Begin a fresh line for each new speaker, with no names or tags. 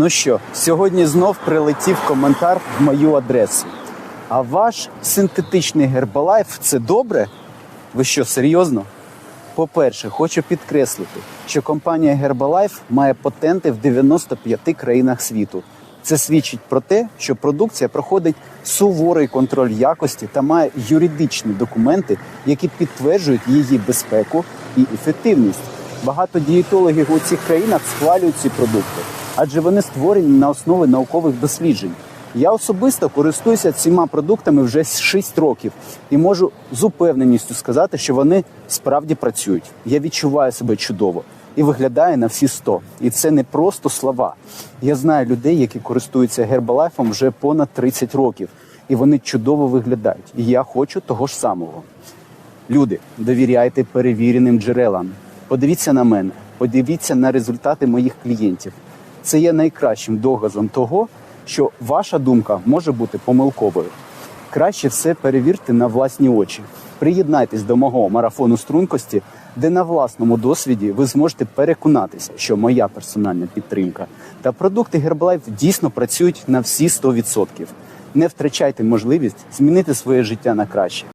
Ну що, сьогодні знов прилетів коментар в мою адресу. А ваш синтетичний гербалайф це добре? Ви що, серйозно? По-перше, хочу підкреслити, що компанія Herbalife має патенти в 95 країнах світу. Це свідчить про те, що продукція проходить суворий контроль якості та має юридичні документи, які підтверджують її безпеку і ефективність. Багато дієтологів у цих країнах схвалюють ці продукти, адже вони створені на основі наукових досліджень. Я особисто користуюся цими продуктами вже 6 років і можу з упевненістю сказати, що вони справді працюють. Я відчуваю себе чудово і виглядає на всі 100. І це не просто слова. Я знаю людей, які користуються гербалайфом вже понад 30 років, і вони чудово виглядають. І я хочу того ж самого. Люди, довіряйте перевіреним джерелам. Подивіться на мене, подивіться на результати моїх клієнтів. Це є найкращим доказом того, що ваша думка може бути помилковою. Краще все перевірте на власні очі. Приєднайтесь до мого марафону стрункості, де на власному досвіді ви зможете переконатися, що моя персональна підтримка та продукти Herbalife дійсно працюють на всі 100%. Не втрачайте можливість змінити своє життя на краще.